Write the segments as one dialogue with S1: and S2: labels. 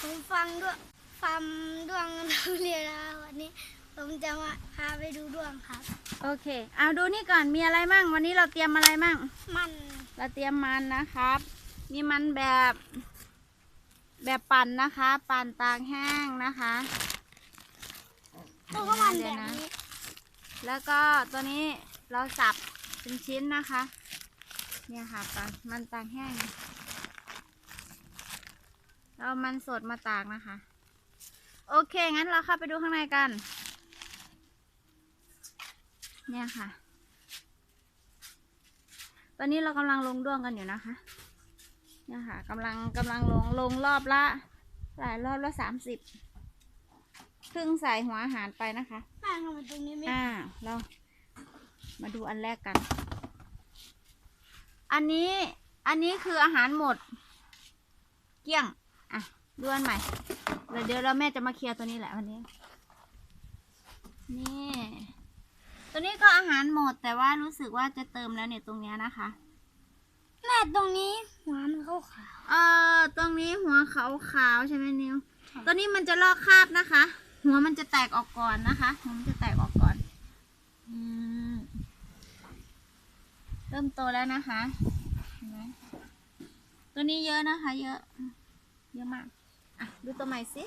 S1: ผมฟังด้วยฟังดวงโรงเรียนนะครับวันนี้ ผมจะมาพาไปดูดวงครับ
S2: โอเค เอาดูนี่ก่อนมีอะไรมั่ง วันนี้เราเตรียมอะไรมั่ง
S1: มัน
S2: เราเตรียมมันนะครับ มีมันแบบ แบบปั่นนะคะ ปั่นตากแห้งนะคะ
S1: แล้วก็มันแบบนี้
S2: แล้วก็ตัวนี้เราสับเป็นชิ้นนะคะ เนี่ยค่ะปลามันตากแห้ง เราเอามันสดมาตากนะคะ โอเค งั้นเราเข้าไปดูข้างในกัน เนี่ยค่ะ ตอนนี้เรากำลังลงด้วงกันอยู่นะคะ เนี่ยค่ะกำลังกำลังลงลงรอบละ หลายรอบละสามสิบครึ่งใส่หัวอาหารไปนะคะ
S1: แม่ทำไมตรงนี้ไม่
S2: อ่าเรามาดูอันแรกกัน อันนี้ อันนี้คืออาหารหมด เกลี้ยง อะดูอันใหม่เดี๋ยวเดี๋ยวเราแม่จะมาเคลียร์ตัวนี้แหละวันนี้ นี่ ตัวนี้ก็อาหารหมดแต่ว่ารู้สึกว่าจะเติมแล้วเนี่ยตรงเนี้ยนะคะ
S1: แม่ตรงนี้หัวมันขาวขาว
S2: เอ่อตรงนี้หัวขาวขาวๆใช่ไหมนิว
S1: ใช่
S2: ตัวนี้มันจะลอกคราบนะคะ หัวมันจะแตกออกก่อนนะคะหัวมันจะแตกออกก่อนอืมเริ่มโตแล้วนะคะเห็นไหมตัวนี้เยอะนะคะ เยอะ เยอะมาก อะ ดูตัวใหม่สิ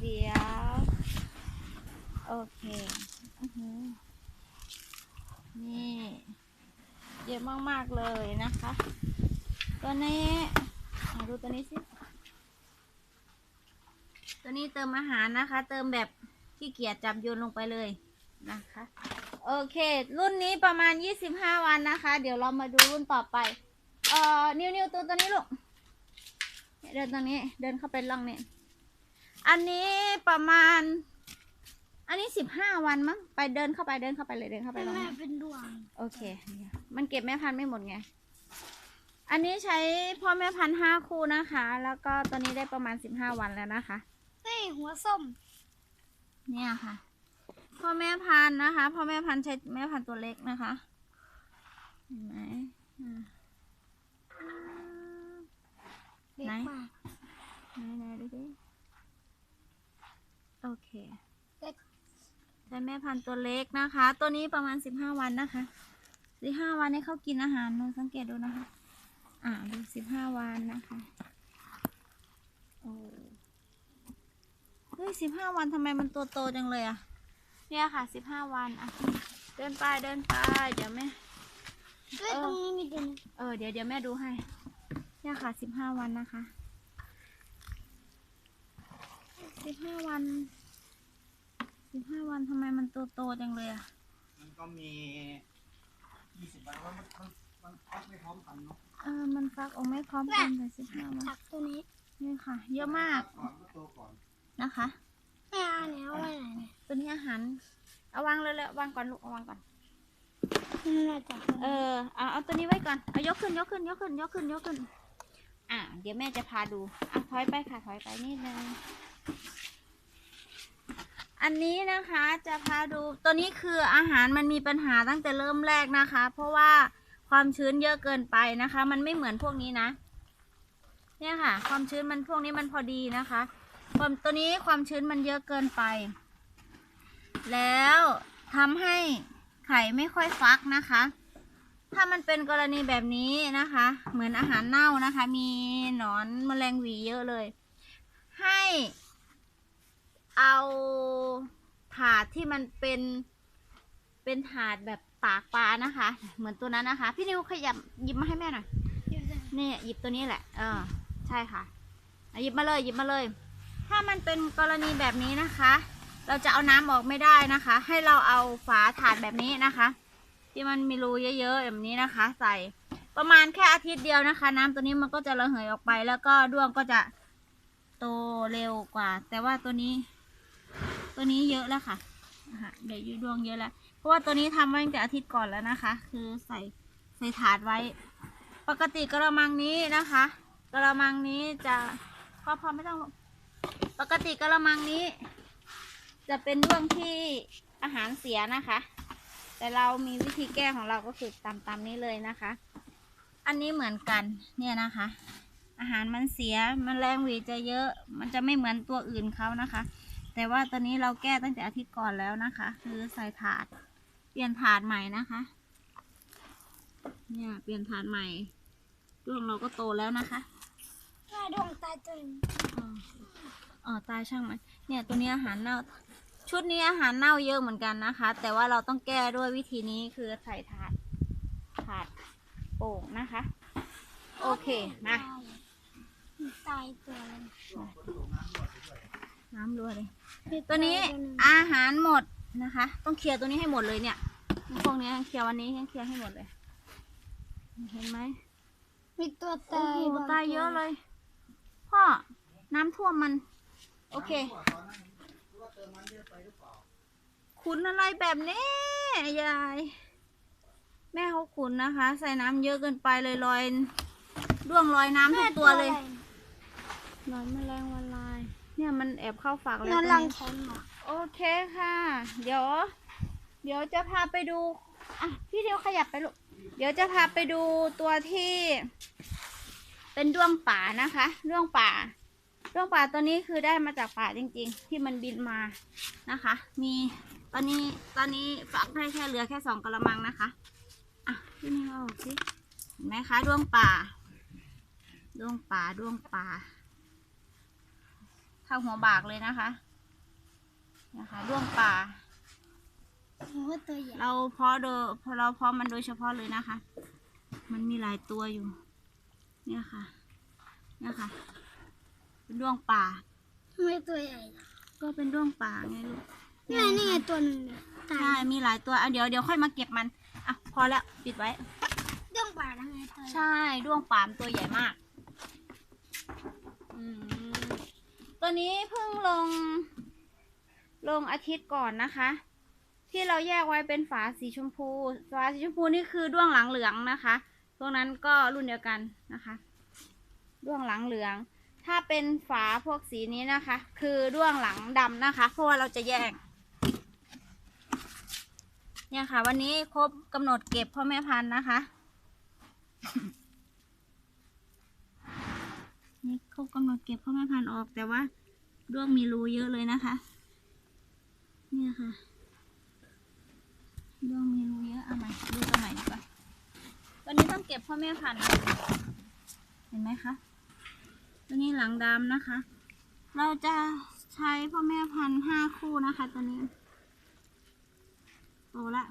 S2: เดี๋ยว โอเคอนี่เยอะมาก ๆ เลยนะคะ ตัวนี้อะดูตัวนี้สิ ตัวนี้เติมอาหารนะคะ เติมแบบขี้เกียจจับโยนลงไปเลยนะคะ โอเค รุ่นนี้ประมาณ 25 วันนะคะ เดี๋ยวเรามาดูรุ่นต่อไป เอ่อนิวนิวตัวตัวนี้ลูกเนี่ยเดินตรงนี้เดินเข้าไปล่องนี่อันนี้ประมาณ อันนี้15วันมั้งไปเดินเข้าไปเดินเข้าไปเลยเดินเข้าไปลอง
S1: แม่
S2: นี่
S1: เป็นดวง
S2: โอเคเนี่ยมันเก็บแม่พันธุ์ไม่หมดไง อันนี้ใช้พ่อแม่พันธุ์ห้าคู่นะคะ แล้วก็ตอนนี้ได้ประมาณสิบห้าวันแล้วนะคะ
S1: นี่หัวส้ม
S2: เนี่ยค่ะ พ่อแม่พันธุ์นะคะ พ่อแม่พันธุ์ใช้แม่พันธุ์ตัวเล็กนะคะ เห็นไหมอ่า
S1: เล็ก
S2: ไหน
S1: มาก
S2: ไหนไหนดูดิโอเค
S1: เล็ก
S2: ใช้แม่พันธุ์ตัวเล็กนะคะ ตัวนี้ประมาณสิบห้าวันนะคะสิบห้าวันนี้เขากินอาหารหนูสังเกตดูนะคะ อ่าดูสิบห้าวันนะคะโอ้เฮ้ยสิบห้าวันทำไมมันตัวโตจังเลยอะเนี่ยค่ะสิบห้าวันอะเดินไปเดินไปเดี๋ยวแม่
S1: เฮ้ย
S2: เออ
S1: ตรงนี้มีตัวนึง
S2: เออเดี๋ยวเดี๋ยวแม่ดูให้ เนี่ยค่ะสิบห้าวันนะคะสิบห้าวันสิบห้าวันทำไมมันโตโตๆจังเลยอะ
S3: มันก็มียี่สิบวันว่ามันมันมันพักไม่พร้อมกันเนาะ
S2: เออ มันฟักออกไม่พร้อมกันเลยสิบห้าวัน
S1: ตักตัวนี้
S2: นี่ค่ะ เยอะมาก
S3: ก่อนก็โตก่อน
S2: นะคะ
S1: แม่เอาแล้วไว้ไหนเนี่ย
S2: ตัวนี้อาหารเอาวางเลยเลยวางก่อนลูกเอาวางก่อน
S1: น่าจะ
S2: เออเอาเอาตัวนี้ไว้ก่อนเอายกขึ้นยกขึ้นยกขึ้นยกขึ้นยกขึ้น อะเดี๋ยวแม่จะพาดูอะถอยไปค่ะถอยไปนิดนึงอันนี้นะคะจะพาดูตัวนี้คืออาหารมันมีปัญหาตั้งแต่เริ่มแรกนะคะ เพราะว่าความชื้นเยอะเกินไปนะคะ มันไม่เหมือนพวกนี้นะ เนี่ยค่ะ ความชื้นมันพวกนี้มันพอดีนะคะ ความตัวนี้ความชื้นมันเยอะเกินไป แล้วทำให้ไข่ไม่ค่อยฟักนะคะ ถ้ามันเป็นกรณีแบบนี้นะคะ เหมือนอาหารเน่านะคะ มีหนอนแมลงหวีเยอะเลย ให้เอาถาดที่มันเป็นเป็นถาดแบบปากปลานะคะ เหมือนตัวนั้นนะคะ พี่นิวขยับหยิบมาให้แม่หน่อย
S1: นี่
S2: หยิบตัวนี้แหละ เออ ใช่ค่ะอะหยิบมาเลยหยิบมาเลย ถ้ามันเป็นกรณีแบบนี้นะคะ เราจะเอาน้ำออกไม่ได้นะคะ ให้เราเอาฝาถาดแบบนี้นะคะ ที่มันมีรูเยอะๆแบบนี้นะคะ ใส่ประมาณแค่อาทิตย์เดียวนะคะ น้ำตัวนี้มันก็จะระเหยออกไป แล้วก็ด้วงก็จะโตเร็วกว่า แต่ว่าตัวนี้ ตัวนี้เยอะแล้วค่ะเดี๋ยวยูดวงเยอะแล้ว เพราะว่าตัวนี้ทำไว้ตั้งแต่อาทิตย์ก่อนแล้วนะคะ คือใส่ใส่ถาดไว้ ปกติกระมังนี้นะคะกระมังนี้จะพอพอไม่ต้อง ปกติกระมังนี้ จะเป็นด้วงที่อาหารเสียนะคะ แต่เรามีวิธีแก้ของเราก็คือตามตามนี้เลยนะคะ อันนี้เหมือนกันเนี่ยนะคะ อาหารมันเสียมแมลงหวีจะเยอะ มันจะไม่เหมือนตัวอื่นเขานะคะ แต่ว่าตอนนี้เราแก้ตั้งแต่อาทิตย์ก่อนแล้วนะคะ คือใส่ถาด เปลี่ยนถาดใหม่นะคะ เนี่ยเปลี่ยนถาดใหม่ดวงเราก็โตแล้วนะคะ
S1: แม่ดวงตายตัวหนึ่ง
S2: อ๋ออ๋อตายช่างมันเนี่ยตัวนี้อาหารเน่า ชุดนี้อาหารเน่าเยอะเหมือนกันนะคะ แต่ว่าเราต้องแก้ด้วยวิธีนี้คือใส่ถาดถาดโป่งนะคะ โอเคมา
S1: ตายตัวหนึ่ง
S2: น้ำรัวเลย
S1: มี
S2: ตัวนี้
S1: ตายหง
S2: อาหารหมดนะคะ ต้องเคลียร์ตัวนี้ให้หมดเลยเนี่ยพวกนี้เคลียร์วันนี้เคลียร์ให้หมดเลย เห็นไหม
S1: มีตัว
S2: โอ้
S1: ตาย
S2: โห
S1: บง
S2: ตายเยอะ
S1: ตัว
S2: เลย พ่อน้ำท่วมมัน โอเค ขุนอะไรแบบนี้ยาย แม่เขาขุนนะคะ ใส่น้ำเยอะเกินไปเลยลอยร่วงลอยน้ำทุกตัวเลย
S1: อะไร
S2: นอนแมลงวันลาย เนี่ยมันแอบเข้าฝักแล้ว
S1: นอน
S2: ต
S1: หลั
S2: รง
S1: ง
S2: นี้
S1: แขนเหรอ
S2: โอเคค่ะ เดี๋ยว เดี๋ยวจะพาไปดูอะพี่เดียวขยับไปลูกเดี๋ยวจะพาไปดูตัวที่ เป็นด้วงป่านะคะด้วงป่าด้วงป่าตัวนี้คือได้มาจากป่าจริง ๆ ที่มันบินมานะคะ มี ตอนนี้ตอนนี้ฝักได้แค่เหลือแค่สองกระมังนะคะ อะพี่นี่เอาออกสิเห็นไหมคะด้วงป่าด้วงป่าด้วงป่าเท่าหัวบากเลยนะคะ นะคะด้วงป่า
S1: โอ้โหตัวใหญ่
S2: เราเพาะโดยเราเพาะมันโดยเฉพาะเลยนะคะ มันมีหลายตัวอยู่ เนี่ยค่ะ เนี่ยค่ะ เป็นด้วงป่า
S1: ทำไมตัวใหญ่ล่ะ
S2: ก็เป็นด้วงป่าไงลูก
S1: นี่ไงนี่ไงตัวหนึงเนี่ยตา
S2: ใช่
S1: ย
S2: มีหลายตัวอะเดี๋ยวเดี๋ยวค่อยมาเก็บมันอะพอแล้วปิดไว้
S1: ดวงป่าทำไมตัวใหญ่
S2: ใช่ด้วงป่ามนตัวใหญ่มากอืมตัวนี้เพิ่งลง ลงอาทิตย์ก่อนนะคะ ที่เราแยกไว้เป็นฝาสีชมพูฝาสีชมพูนี่คือด้วงหลังเหลืองนะคะพวกนั้นก็รุ่นเดียวกันนะคะ ด้วงหลังเหลือง ถ้าเป็นฝาพวกสีนี้นะคะ คือด้วงหลังดำนะคะ เพราะว่าเราจะแยก เนี่ยค่ะ วันนี้ครบกำหนดเก็บพ่อแม่พันธุ์นะคะ นี่เขากำหนดเก็บพ่อแม่พันธุ์ออกแต่ว่าด้วงมีรูเยอะเลยนะคะ เนี่ยค่ะด้วงมีรูเยอะเอาใหม่ดูตัวใหม่ดีกว่าวันนี้ต้องเก็บพ่อแม่พันธุ์เห็นไหมคะตัวนี้หลังดำนะคะ เราจะใช้พ่อแม่พันธุ์ห้าคู่นะคะตัวนี้ โตละ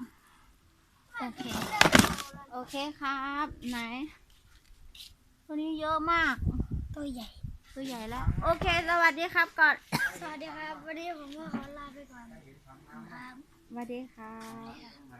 S2: โอเค โอเคครับ ไหน ตัวนี้เยอะมาก
S1: ตัวใหญ่
S2: ตัวใหญ่แล้ว โอเค สวัสดีครับก่อน
S1: สวัสดีครับ วันนี้ผมก็ขอลาไปก่อนครับ
S2: สวัสดีครับ
S3: ไหน